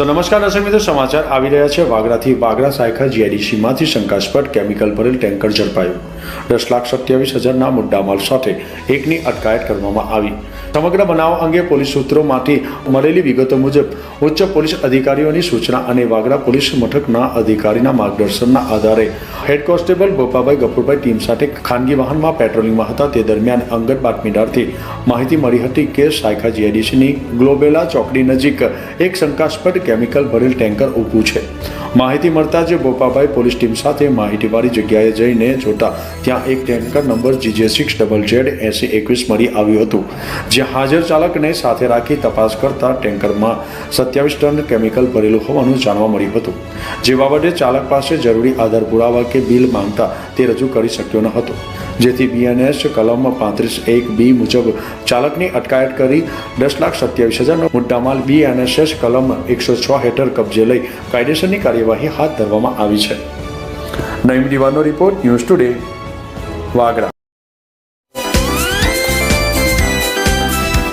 તો નમસ્કાર દર્શક મિત્રો, સમાચાર આવી રહ્યા છે. વાગરાથી વાગરા સાયખા જીઆઈડીસીમાંથી શંકાસ્પદ કેમિકલ ભરેલ ટેન્કર ઝડપાયું. દસ લાખ સત્યાવીસ હજારના મુદ્દામાલ સાથે એકની અટકાયત કરવામાં આવી. સમગ્ર બનાવ અંગે પોલીસ સૂત્રોમાંથી મળેલી વિગતો મુજબ, ઉચ્ચ પોલીસ અધિકારીઓની સૂચના અને વાગરા પોલીસ મથકના અધિકારીના માર્ગદર્શનના આધારે head constable Gopabhai Gafurbhai team સાથે ખાનગી વાહનમાં પેટ્રોલિંગમાં હતા. તે દરમિયાન અંગત બાતમીદારથી માહિતી મળી હતી કે સાયખા જીઆઈડીસીની ગ્લોબેલા ચોકડી નજીક એક શંકાસ્પદ કેમિકલ ભરેલ ટેન્કર ઊભું છે. માહિતી મળતા જ બોપાભાઈ પોલીસ ટીમ સાથે માહિતીવાળી જગ્યાએ જઈને જોતા ત્યાં એક tanker number GJ six double Z AC એકવીસ મળી આવ્યું હતું જ્યાં હાજર ચાલકને સાથે રાખી તપાસ કરતા ટેન્કરમાં સત્યાવીસ ટન કેમિકલ ભરેલું હોવાનું જાણવા મળ્યું હતું. જે બાબતે ચાલક પાસે જરૂરી આધાર પુરાવા કે બિલ માંગતા તે રજૂ કરી શક્યો ન હતો. જેથી બીએનએસ કલમ પાંત્રીસ એક બી મુજબ ચાલકની અટકાયત કરી દસ લાખ સત્યાવીસ હજારનો મુદ્દામાલ બીએનએસએસ કલમ એકસો છ હેઠળ કબજે લઈ કાયદેસરની કાર્યવાહી હાથ ધરવામાં આવી છે. નઈમ દિવાનો રિપોર્ટ ન્યૂઝ ટુડે વાગરા